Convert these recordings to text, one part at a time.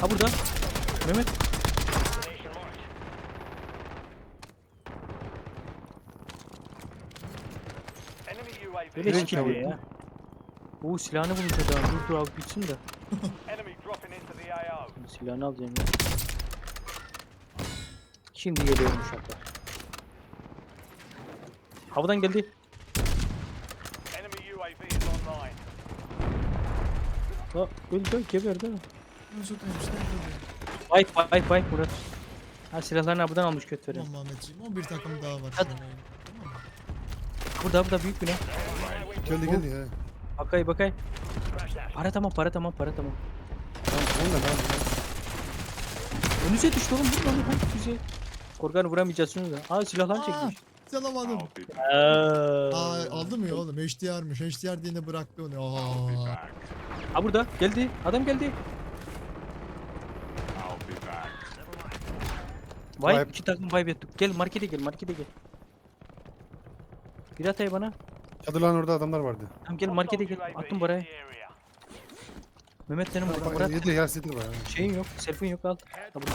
Ha burada. Mehmet. Böyle Direkt çabuk. ya. Oo silahını bulmuş adam. Dur dur abi bitsin de. AO. Silahını alacağım ya. Şimdi geliyorum uşaklar. Havadan geldi. Enemy UAV is online. Ha öldü geberdi. Özür dilerim işte böyle. Fight fight fight Murat. Ha silahlarını buradan almış kötü veren. Tamam Ahmetciğim. 11 takım daha var. Hadi. senin oyunda. Tamam mı? Burada burada büyük bina. Geldi geldi ya. Bakay bakay. Para tamam para tamam para tamam. Tamam tamam da tamam. Önünüze düştü oğlum vurma onu hadi güzel. Korkanı vuramayacağız şunu da. Aa silahlar çekmiş. Çalamadım. Aa. Aa aldı mı ya oğlum? HDR'mış. HDR diye de bıraktı onu. Aa. Ha burada geldi. Adam geldi. Vay Vibe. iki takım vibe ettik. Gel markete gel markete gel. Bir atay bana. Çadırların orada adamlar vardı. Tamam gel markete gel. Attım area. Mehmet senin burada. Murat Yedi yer sildi var. ya. şeyin yok. Selfie'in yok al. Ha burada.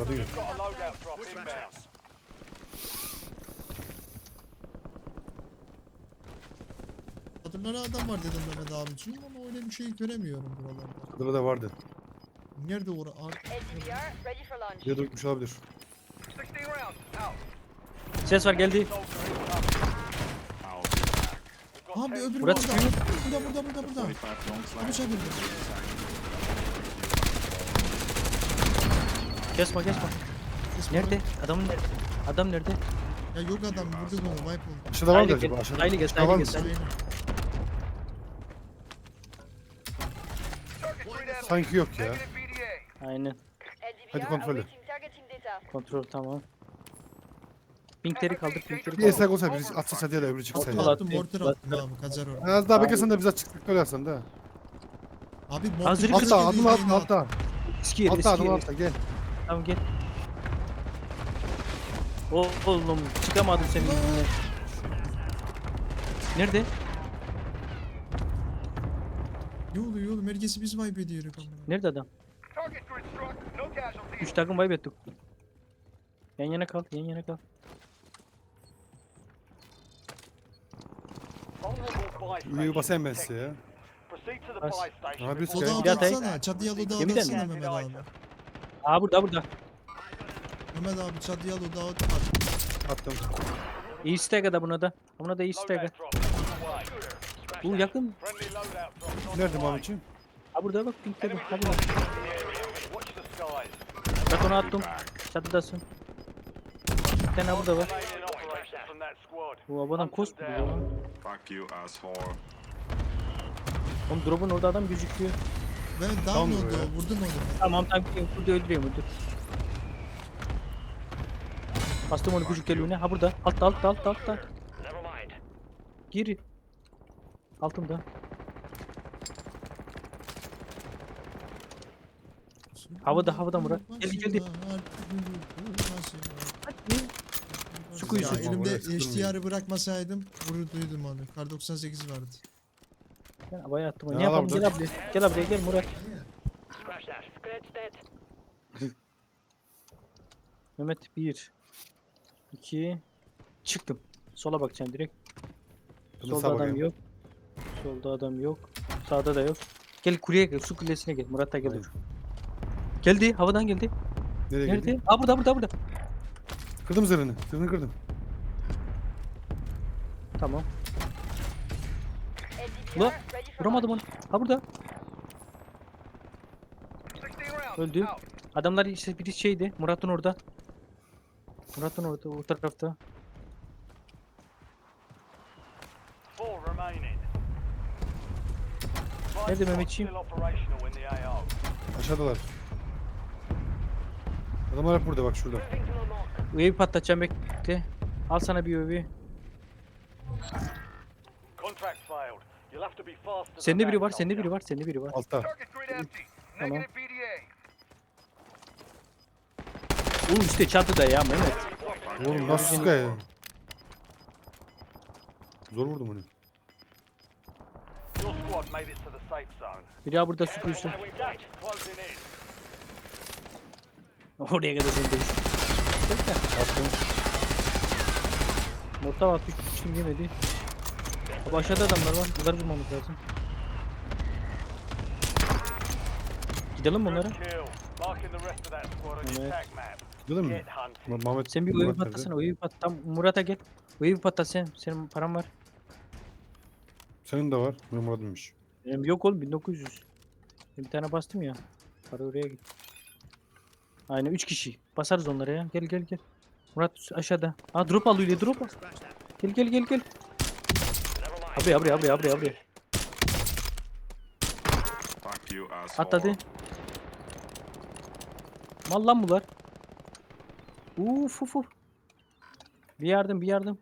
Vardı yok. Kadınlara adam var dedim Mehmet abiciğim ama öyle bir şey göremiyorum buralarda. Çadırda da vardı. Nerede ora? 16 rounds. Out. Ses var geldi. Abi 10 öbürü Murat orada. çıkıyor. Burada burada burada burada. Abi çadırda. Kesme kesme. Kesme Nerede? Adamın nerede? Adam nerede? Ya yok adam vurdu onu wipe oldu. Aşağıda var mı acaba? Aşağıda. Sahile mı? gel. sahile. Sanki yok ya. Aynen. SDR kontrol et. awaiting targeting data. Kontrol tamam. Pinkleri kaldır. Pinkleri Bir kaldır. esnek olsa birisi atsa çatıya da öbürü çıksa ya. al. Attım mortar attım abi kacar orada. Az daha beklesen de bize çıktık öyle yapsan da. Abi mortar Hazır keşke Altta adım altta altta. Eski yer. Altta Eski adım yer. altta gel. Tamam gel. O- Oğlum çıkamadım senin yüzünden. Nerede? Ne oluyor oğlum? Herkesi biz wipe ediyoruz ama. Nerede adam? Üç takım kaybettik. Yan yana kal, yan yana kal. Station basayım ben size ya. Bas. Abi, Gel. Loadout Bir atayım. atsana. Çatıya loadout Gemiden. atsana Mehmet abi. Aa burada burada. Mehmet abi çatıya loadout at. Attım. İyi stack da buna da. Buna da the way. Bu yakın. Nerede. Mahmut'cum? Ha burada bak pinkte bak. Hadi bak. Bak onu attım. Çatıdasın. Bir tane burada var. Bu adam kos mu bu lan? Fuck you, asshole. Oğlum drop'un orada adam gözüküyor. Mehmet down oldu. Vurdun onu. Tamam tamam burada öldürüyor dur. Bastım onu küçük deliğine. Ha burada. Altta altta altta altta. Gir. Altında. Havada, havada Murat. Geldi, geldi. Su Ya kuyusu. elimde Oraya. HDR'ı bırakmasaydım vurduydum onu. Kar 98 vardı. Ben havaya attım. onu. Ne yapalım? Gel abi. Gel abi gel Murat. Mehmet 1 2 Çıktım. Sola bakacağım direkt. Solda adam yok. Solda adam yok. Sağda da yok. Gel kuleye gel. Su kulesine gel. Murat da gel. Hayır. Geldi. Havadan geldi. Nereye Nerede? girdin? Aa burada burada burada. Kırdım zırhını. Zırhını kırdım. Tamam. For Vuramadım onu. Ha burada. 16 rounds. Öldü. Adamlar işte biri şeydi. Murat'ın orada. Murat'ın orada. O tarafta. Nerede Mehmetçiğim? Aşağıdalar. Adamlar hep burada bak şurada. UAV patlatacağım bekle. Al sana bir than Sende biri var, sende biri var, sende biri var. Altta. Tamam. Oğlum işte çatıda ya Mehmet. Oğlum nasıl sıkı ya? Zor vurdum onu. Your squad squad made it to the safe zone. Bir daha burada süpürürsün. Gas is closing in. Oraya kadar sen değilsin. Attım. Morta var. Hiç kim yemedi. Abi aşağıda adamlar var. Bunları bulmamız lazım. Gidelim mi onlara? Gidelim mi? Mehmet. Sen bir Murat wave nerede? patlasana. Wave pat. Tam Murat'a gel. Wave patlat sen. Senin paran var. Senin de var. Benim Murat'ınmış. Benim yok oğlum 1900. Ben bir tane bastım ya. Para oraya git. Aynen 3 kişi. Basarız onlara ya. Gel gel gel. Murat aşağıda. Aa drop al öyle drop al. Gel gel gel gel. Abi abi abi abi abi. Asshole. Atladı. Mal lan bunlar. Uf uf uf. Bir yardım bir yardım.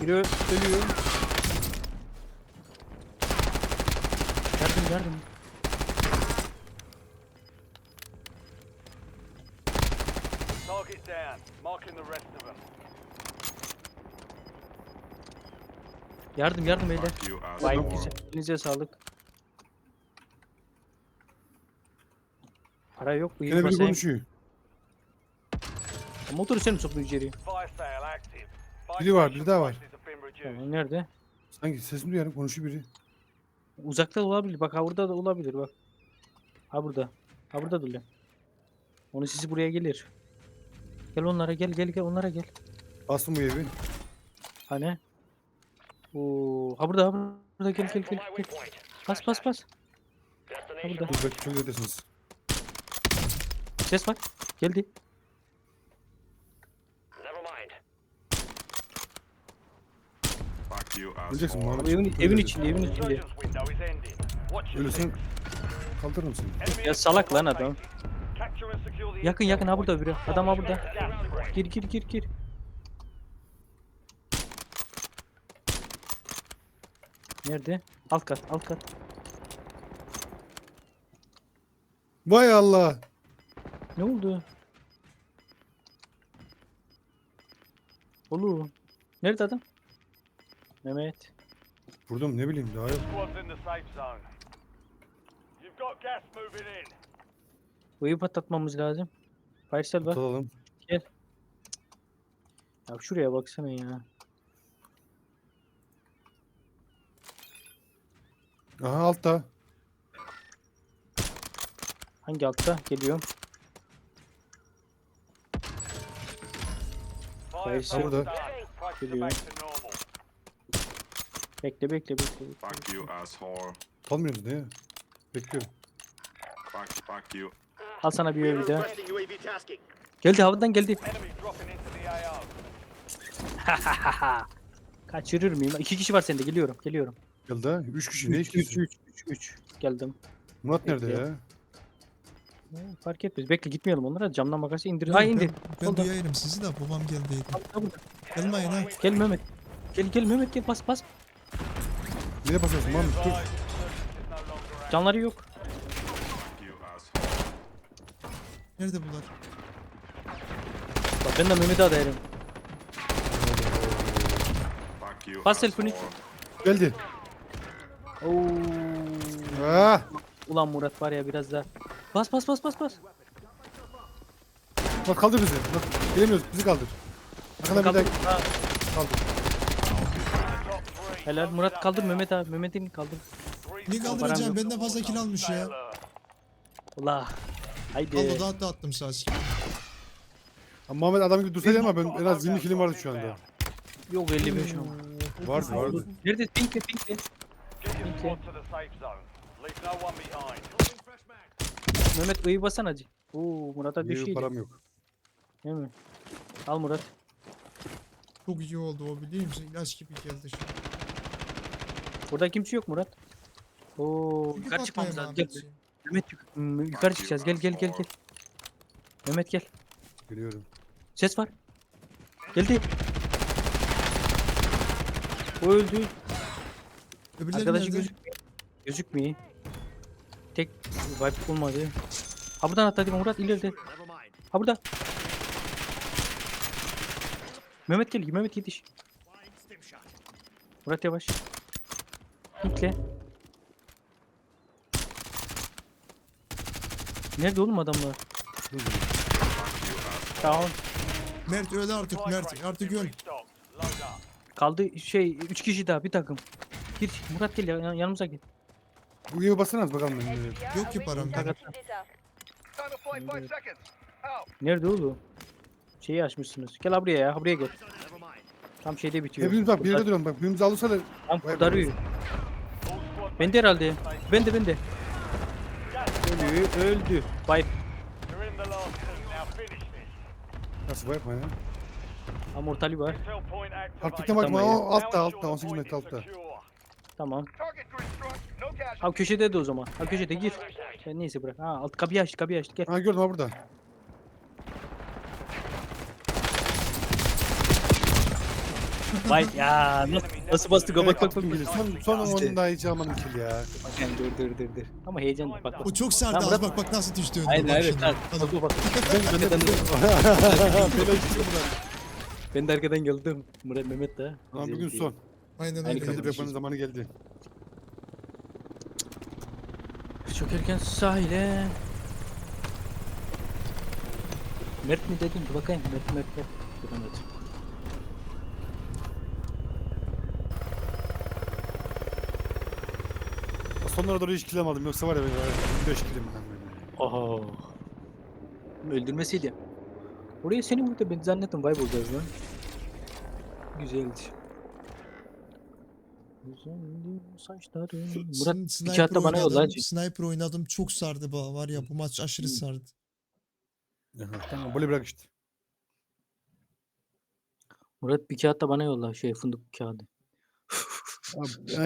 Biri ölüyor. Yardım yardım. Target down. Marking the rest of them. Yardım yardım beyler. Güzel. Elinize sağlık. Para yok. Bu Yine biri basayım. konuşuyor. Motoru sen mi soktun içeriye? Fire sale active. Fire Biri var, biri daha var. Tamam, nerede? Sanki sesini duyarım konuşuyor biri. Uzakta da olabilir. Bak ha burada da olabilir bak. Ha burada. Ha burada da öyle. Onu sizi buraya gelir. Gel onlara gel gel gel onlara gel. Bastım bu evi. Hani? Oo, ha burada ha burada gel gel gel. gel. Bas bas bas. Ha burada. Dur. Ses var. Geldi. Fuck you, Öleceksin asshole. Muhammed. Evin, evin içinde evin içinde. Ölürsen kaldırırım seni. Ya salak lan adam. Yakın yakın ha burada biri. Adam ha burada. Gir gir gir gir. Nerede? Alt kat alt kat. Vay Allah. Ne oldu? Oğlum. Nerede adam? Mehmet. Vurdum ne bileyim daha yok. Squad's in the safe zone. You've got gas moving in. Boyu patlatmamız lazım. Faysal var. Tutalım. Ya şuraya baksana ya. Aha altta. Hangi altta? Geliyorum. Fire sale burada. done. Bekle bekle bekle. bekle. Fuck you, asshole. Tutamıyoruz ne? Bekliyorum. Fuck, fuck you. Al sana bir bir daha. Geldi havadan geldi. Enemy dropping into the AO. Kaçırır mıyım? İki kişi var sende geliyorum geliyorum. Geldi ha. Üç kişi ne 3 ikisi? 3 3 3 geldim. Murat nerede ya? Fark etmez. Bekle gitmeyelim onlara. Camdan makası indir. Ha indi. Ben, ben Solda. duyayım sizi de babam burada. Gelmeyin ha. Gel Mehmet. Gel gel Mehmet gel bas bas. Nereye basıyorsun Muhammed? Dur. Canları yok. Nerede bunlar? Bak ben de Mehmet'e adayarım. Bas asshole. Geldi. Oo. Ah! Ulan Murat var ya biraz daha. Bas bas bas bas bas. Murat kaldır bizi. Murat gelemiyoruz. Bizi kaldır. Arkadan bir Kaldır. daha Ha, kaldır. Helal Murat kaldır Mehmet abi. Mehmet'in kaldır. Niye kaldıracağım? yok. Benden fazla kill almış ya. Ula. Haydi. Al da da attım sağ Ama Muhammed adam gibi dursaydı ama ben en az 20 kilim vardı şu anda. Yok 55 ama. Vardı vardı. Nerede? Pink'te Pink'te. Mehmet ıyı basan hacı. Oo Murat'a Niye düşüyor. param yok. Değil mi? Al Murat. Çok iyi oldu o biliyor musun? İlaç gibi geldi şimdi. Burada kimse yok Murat. Oo yukarı çıkmamız lazım. Gel. Mehmet yuk- m- yukarı çıkacağız. Gel gel gel gel. Mehmet gel. Geliyorum. Ses var. Geldi. O öldü. Öbürleri Arkadaşı nerede? gözükmüyor. Gözükmüyor. Tek wipe olmadı. Ha buradan atladık Murat ileride. Ha burada. Mehmet gel. Mehmet yetiş. Murat yavaş. Gitle. Nerede oğlum adamlar? Tamam. Mert öyle artık Mert. Artık öl. Kaldı şey 3 kişi daha bir takım. Gir Murat gel ya, yanımıza gel. Bu gibi basana bakalım. ben. Yok ki param. Nerede oğlum? Şeyi açmışsınız. Gel buraya ya buraya gel. Tam şeyde bitiyor. Hepimiz bak bir Kurtar- duruyorum bak birimizi alırsa da Tam kurtarıyor. All squad Ben de herhalde. Ben de ben de. Ölü öldü. Bay nasıl yapma ya. amortali var. Altta bakma o altta altta ensure 18 the metre altta. Tamam. Ha köşede de o zaman. Ha köşede gir. Sen neyse bırak. Ha alt kapıyı açtı kapıyı açtı gel. Ha gördüm ha burada. Vay ya nasıl, nasıl bastık o bak. Son, son onun daha hiç almadım kill ya. Bakın, dur dur dur dur. Ama heyecan bak bak. O çok sardı Tamam, bak bak nasıl düştü önüne. Aynen evet. bak bak. Ben de, ben arkadan geldim. Murat Mehmet de. Lan bugün son. Aynen Aynı öyle. kapı. Gidip yapmanın zamanı geldi. Çökerken sahile. Mert mi dedin? Dur bakayım. Mert Mert Mert. Dur Mert. Sonlara doğru hiç kill almadım yoksa var ya ben 25 killim ben böyle. Oho. Öldürmesiydi. Oraya seni vurdu ben zannettim vibe olacağız lan. Güzeldi. Güzeldi saçların. Murat Sn- iki hatta bana yolla oynadım, hacı. Sniper oynadım çok sardı bu var ya bu maç aşırı sardı. Tamam böyle bırak işte. Murat bir kağıt da bana yolla şey fındık kağıdı. Abi,